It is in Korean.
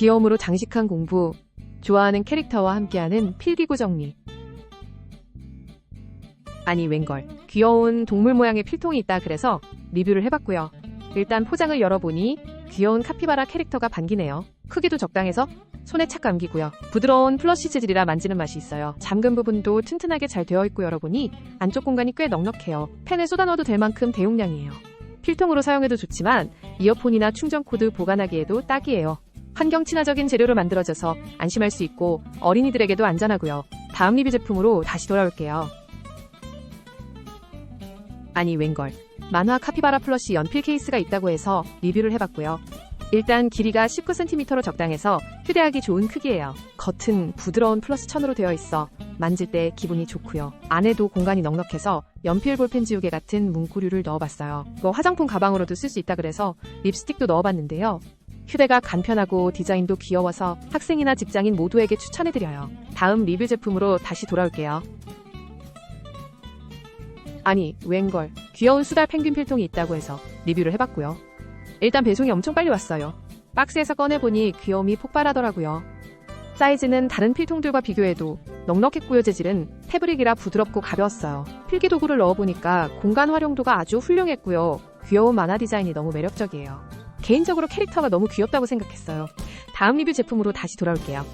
귀여움으로 장식한 공부, 좋아하는 캐릭터와 함께하는 필기구 정리. 아니 웬걸 귀여운 동물 모양의 필통이 있다 그래서 리뷰를 해봤고요. 일단 포장을 열어보니 귀여운 카피바라 캐릭터가 반기네요. 크기도 적당해서 손에 착 감기고요. 부드러운 플러시 재질이라 만지는 맛이 있어요. 잠금 부분도 튼튼하게 잘 되어 있고 열어보니 안쪽 공간이 꽤 넉넉해요. 펜에 쏟아 넣어도 될 만큼 대용량이에요. 필통으로 사용해도 좋지만 이어폰이나 충전 코드 보관하기에도 딱이에요. 환경 친화적인 재료로 만들어져서 안심할 수 있고 어린이들에게도 안전하고요. 다음 리뷰 제품으로 다시 돌아올게요. 아니 웬걸 만화 카피바라 플러시 연필 케이스가 있다고 해서 리뷰를 해봤고요. 일단 길이가 19cm로 적당해서 휴대하기 좋은 크기예요. 겉은 부드러운 플러스 천으로 되어 있어 만질 때 기분이 좋고요. 안에도 공간이 넉넉해서 연필 볼펜 지우개 같은 문구류를 넣어봤어요. 이거 화장품 가방으로도 쓸 수 있다 그래서 립스틱도 넣어봤는데요. 휴대가 간편하고 디자인도 귀여워서 학생이나 직장인 모두에게 추천해드려요. 다음 리뷰 제품으로 다시 돌아올게요. 아니, 웬걸. 귀여운 수달 펭귄 필통이 있다고 해서 리뷰를 해봤고요. 일단 배송이 엄청 빨리 왔어요. 박스에서 꺼내보니 귀여움이 폭발하더라고요. 사이즈는 다른 필통들과 비교해도 넉넉했고요. 재질은 패브릭이라 부드럽고 가벼웠어요. 필기 도구를 넣어보니까 공간 활용도가 아주 훌륭했고요. 귀여운 만화 디자인이 너무 매력적이에요. 개인적으로 캐릭터가 너무 귀엽다고 생각했어요. 다음 리뷰 제품으로 다시 돌아올게요.